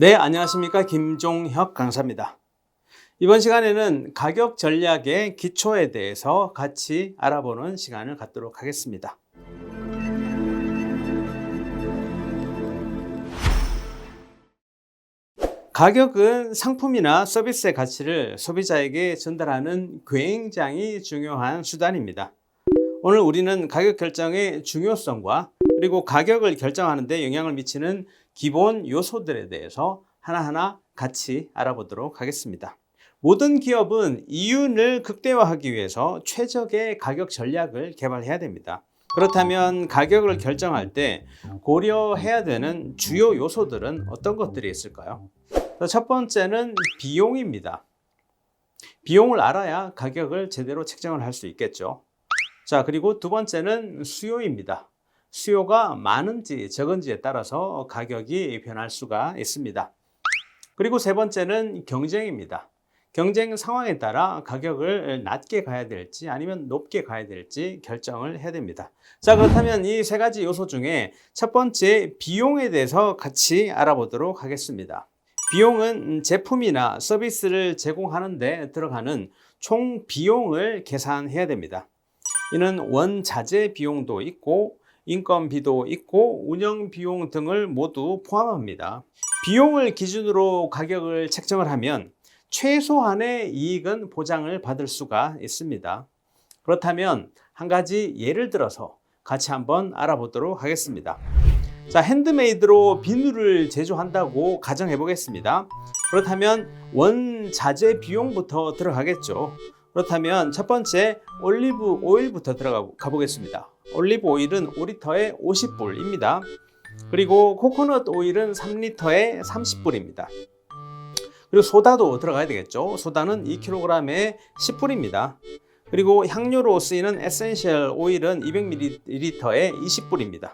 네, 안녕하십니까. 김종혁 강사입니다. 이번 시간에는 가격 전략의 기초에 대해서 같이 알아보는 시간을 갖도록 하겠습니다. 가격은 상품이나 서비스의 가치를 소비자에게 전달하는 굉장히 중요한 수단입니다. 오늘 우리는 가격 결정의 중요성과 그리고 가격을 결정하는 데 영향을 미치는 기본 요소들에 대해서 하나하나 같이 알아보도록 하겠습니다. 모든 기업은 이윤을 극대화하기 위해서 최적의 가격 전략을 개발해야 됩니다. 그렇다면 가격을 결정할 때 고려해야 되는 주요 요소들은 어떤 것들이 있을까요? 첫 번째는 비용입니다. 비용을 알아야 가격을 제대로 책정을 할 수 있겠죠. 자, 그리고 두 번째는 수요입니다. 수요가 많은지 적은지에 따라서 가격이 변할 수가 있습니다. 그리고 세 번째는 경쟁입니다. 경쟁 상황에 따라 가격을 낮게 가야 될지 아니면 높게 가야 될지 결정을 해야 됩니다. 자, 그렇다면 이 세 가지 요소 중에 첫 번째 비용에 대해서 같이 알아보도록 하겠습니다. 비용은 제품이나 서비스를 제공하는데 들어가는 총 비용을 계산해야 됩니다. 이는 원자재 비용도 있고 인건비도 있고 운영 비용 등을 모두 포함합니다. 비용을 기준으로 가격을 책정을 하면 최소한의 이익은 보장을 받을 수가 있습니다. 그렇다면 한 가지 예를 들어서 같이 한번 알아보도록 하겠습니다. 자, 핸드메이드로 비누를 제조한다고 가정해 보겠습니다. 그렇다면 원자재 비용부터 들어가겠죠. 그렇다면 첫 번째 올리브 오일부터 들어가 보겠습니다. 올리브 오일은 5리터에 50불입니다. 그리고 코코넛 오일은 3리터에 30불입니다. 그리고 소다도 들어가야 되겠죠. 소다는 2kg에 10불입니다. 그리고 향료로 쓰이는 에센셜 오일은 200ml에 20불입니다.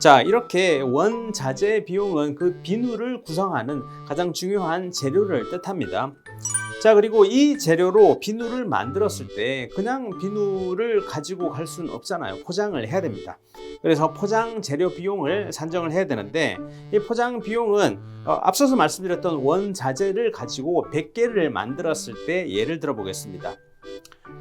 자, 이렇게 원자재 비용은 그 비누를 구성하는 가장 중요한 재료를 뜻합니다. 자, 그리고 이 재료로 비누를 만들었을 때 그냥 비누를 가지고 갈 수는 없잖아요. 포장을 해야 됩니다. 그래서 포장 재료 비용을 산정을 해야 되는데 이 포장 비용은 어, 앞서서 말씀드렸던 원자재를 가지고 100개를 만들었을 때 예를 들어 보겠습니다.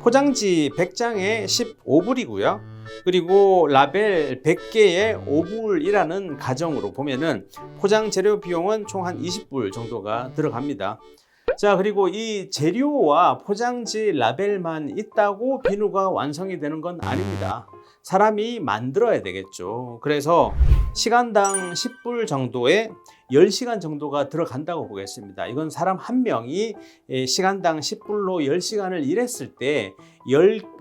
포장지 100장에 15불이고요. 그리고 라벨 100개에 5불이라는 가정으로 보면은 포장 재료 비용은 총 한 20불 정도가 들어갑니다. 자, 그리고 이 재료와 포장지 라벨만 있다고 비누가 완성이 되는 건 아닙니다. 사람이 만들어야 되겠죠. 그래서 시간당 10불 정도에 10시간 정도가 들어간다고 보겠습니다. 이건 사람 한 명이 시간당 10불로 10시간을 일했을 때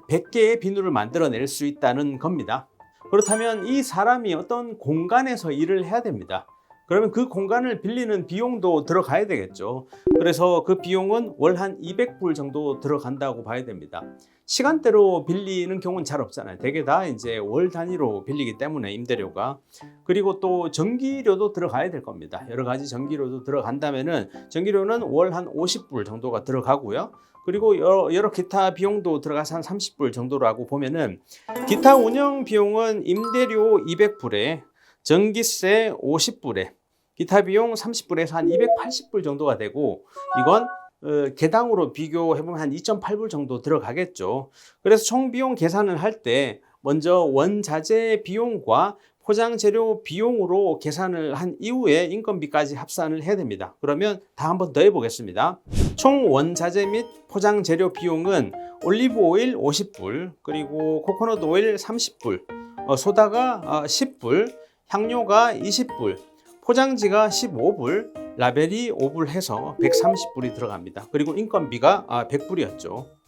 100개의 비누를 만들어낼 수 있다는 겁니다. 그렇다면 이 사람이 어떤 공간에서 일을 해야 됩니다. 그러면 그 공간을 빌리는 비용도 들어가야 되겠죠. 그래서 그 비용은 월 한 200불 정도 들어간다고 봐야 됩니다. 시간대로 빌리는 경우는 잘 없잖아요. 대개 다 이제 월 단위로 빌리기 때문에 임대료가 그리고 또 전기료도 들어가야 될 겁니다. 여러 가지 전기료도 들어간다면은 전기료는 월 한 50불 정도가 들어가고요. 그리고 여러, 여러 기타 비용도 들어가서 한 30불 정도라고 보면은 기타 운영 비용은 임대료 200불에 전기세 50불에 기타 비용 30불에서 한 280불 정도가 되고 이건 어, 개당으로 비교해보면 한 2.8불 정도 들어가겠죠. 그래서 총 비용 계산을 할 때 먼저 원자재 비용과 포장 재료 비용으로 계산을 한 이후에 인건비까지 합산을 해야 됩니다. 그러면 다 한번 더 해보겠습니다. 총 원자재 및 포장 재료 비용은 올리브 오일 50불, 그리고 코코넛 오일 30불, 어, 소다가 10불, 어, 향료가 20불, 포장지가 15불, 라벨이 5불 해서 130불이 들어갑니다. 그리고 인건비가 100불이었죠. 아,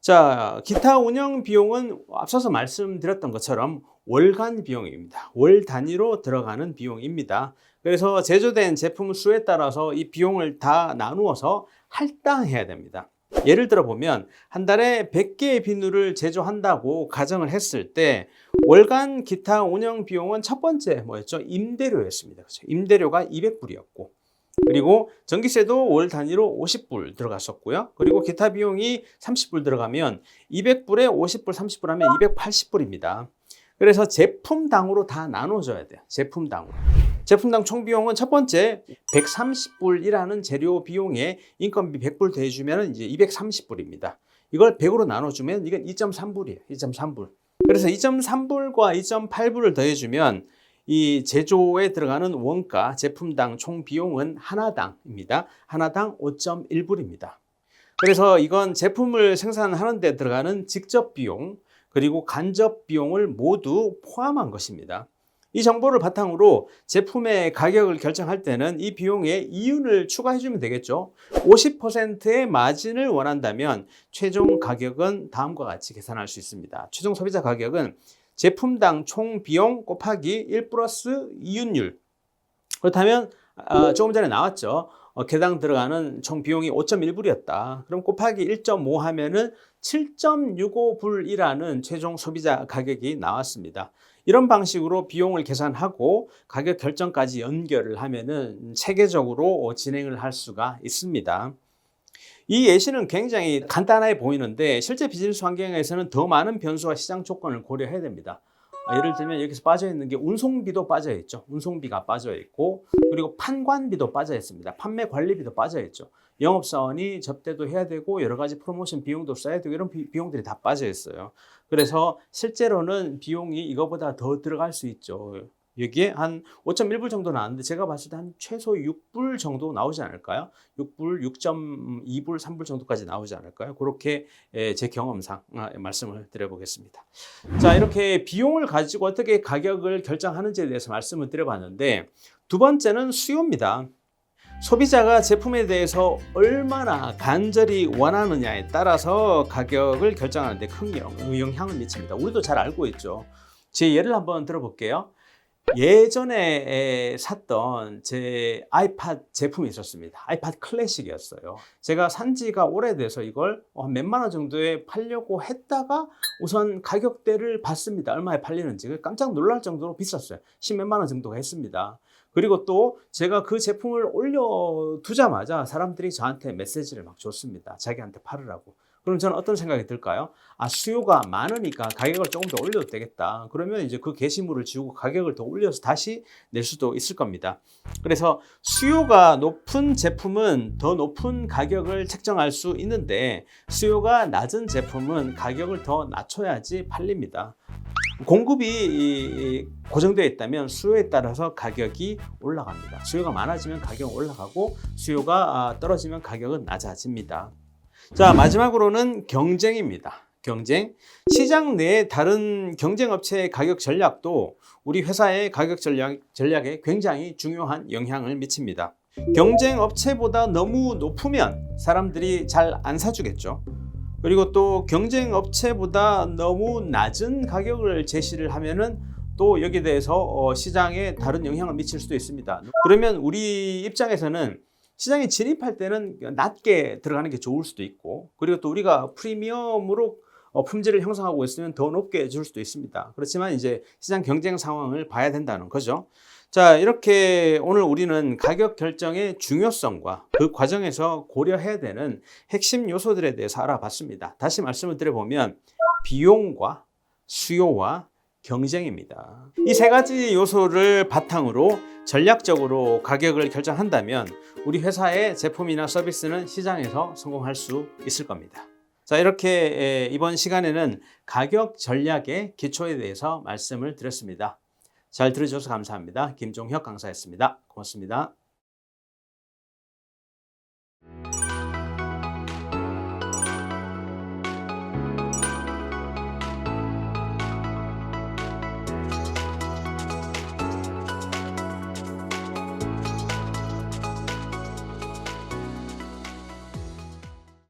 자, 기타 운영 비용은 앞서서 말씀드렸던 것처럼 월간 비용입니다. 월 단위로 들어가는 비용입니다. 그래서 제조된 제품 수에 따라서 이 비용을 다 나누어서 할당해야 됩니다. 예를 들어 보면 한 달에 100개의 비누를 제조한다고 가정을 했을 때 월간 기타 운영 비용은 첫 번째 뭐였죠? 임대료였습니다. 그렇죠? 임대료가 200불이었고 그리고 전기세도 월 단위로 50불 들어갔었고요. 그리고 기타 비용이 30불 들어가면 200불에 50불, 30불 하면 280불입니다. 그래서 제품당으로 다 나눠줘야 돼요. 제품당으로. 제품당 총 비용은 첫 번째 130불이라는 재료 비용에 인건비 100불 더해주면 이제 230불입니다. 이걸 100으로 나눠주면 이건 2.3불이에요. 2.3불. 그래서 2.3불과 2.8불을 더해주면 이 제조에 들어가는 원가 제품당 총 비용은 하나당입니다. 하나당 5.1불입니다. 그래서 이건 제품을 생산하는 데 들어가는 직접 비용 그리고 간접 비용을 모두 포함한 것입니다. 이 정보를 바탕으로 제품의 가격을 결정할 때는 이 비용에 이윤을 추가해 주면 되겠죠. 50%의 마진을 원한다면 최종 가격은 다음과 같이 계산할 수 있습니다. 최종 소비자 가격은 제품당 총 비용 곱하기 1 플러스 이윤율. 그렇다면 어, 조금 전에 나왔죠. 어, 개당 들어가는 총 비용이 5.1불이었다. 그럼 곱하기 1.5 하면은 7.65불이라는 최종 소비자 가격이 나왔습니다. 이런 방식으로 비용을 계산하고 가격 결정까지 연결을 하면은 체계적으로 진행을 할 수가 있습니다. 이 예시는 굉장히 간단해 보이는데 실제 비즈니스 환경에서는 더 많은 변수와 시장 조건을 고려해야 됩니다. 아, 예를 들면 여기서 빠져 있는 게 운송비도 빠져 있죠. 운송비가 빠져 있고 그리고 판관비도 빠져 있습니다. 판매 관리비도 빠져 있죠. 영업사원이 접대도 해야 되고 여러 가지 프로모션 비용도 써야 되고 이런 비, 용들이 다 빠져 있어요. 그래서 실제로는 비용이 이거보다 더 들어갈 수 있죠. 여기에 한 5.1불 정도 나왔는데 제가 봤을 때 한 최소 6불 정도 나오지 않을까요? 6불, 6.2불, 3불 정도까지 나오지 않을까요? 그렇게 제 경험상 아, 말씀을 드려보겠습니다. 자, 이렇게 비용을 가지고 어떻게 가격을 결정하는지에 대해서 말씀을 드려봤는데 두 번째는 수요입니다. 소비자가 제품에 대해서 얼마나 간절히 원하느냐에 따라서 가격을 결정하는데 큰 영향을 미칩니다. 우리도 잘 알고 있죠. 제 예를 한번 들어볼게요. 예전에 샀던 제 아이팟 제품이 있었습니다. 아이팟 클래식이었어요. 제가 산 지가 오래돼서 이걸 한 몇만 원 정도에 팔려고 했다가 우선 가격대를 봤습니다. 얼마에 팔리는지. 깜짝 놀랄 정도로 비쌌어요. 십몇만 원 정도가 했습니다. 그리고 또 제가 그 제품을 올려두자마자 사람들이 저한테 메시지를 막 줬습니다. 자기한테 팔으라고. 그럼 저는 어떤 생각이 들까요? 아, 수요가 많으니까 가격을 조금 더 올려도 되겠다. 그러면 이제 그 게시물을 지우고 가격을 더 올려서 다시 낼 수도 있을 겁니다. 그래서 수요가 높은 제품은 더 높은 가격을 책정할 수 있는데 수요가 낮은 제품은 가격을 더 낮춰야지 팔립니다. 공급이 고정되어 있다면 수요에 따라서 가격이 올라갑니다. 수요가 많아지면 가격은 올라가고 수요가 아, 떨어지면 가격은 낮아집니다. 자, 마지막으로는 경쟁입니다. 경쟁. 시장 내에 다른 경쟁 업체의 가격 전략도 우리 회사의 가격 전략, 전략에 굉장히 중요한 영향을 미칩니다. 경쟁 업체보다 너무 높으면 사람들이 잘 안 사주겠죠. 그리고 또 경쟁 업체보다 너무 낮은 가격을 제시를 하면은 또 여기에 대해서 어, 시장에 다른 영향을 미칠 수도 있습니다. 그러면 우리 입장에서는 시장에 진입할 때는 낮게 들어가는 게 좋을 수도 있고 그리고 또 우리가 프리미엄으로 어, 품질을 형성하고 있으면 더 높게 줄 수도 있습니다. 그렇지만 이제 시장 경쟁 상황을 봐야 된다는 거죠. 자, 이렇게 오늘 우리는 가격 결정의 중요성과 그 과정에서 고려해야 되는 핵심 요소들에 대해서 알아봤습니다. 다시 말씀을 드려보면 비용과 수요와 경쟁입니다. 이 세 가지 요소를 바탕으로 전략적으로 가격을 결정한다면 우리 회사의 제품이나 서비스는 시장에서 성공할 수 있을 겁니다. 자, 이렇게 이번 시간에는 가격 전략의 기초에 대해서 말씀을 드렸습니다. 잘 들어주셔서 감사합니다. 김종혁 강사였습니다. 고맙습니다.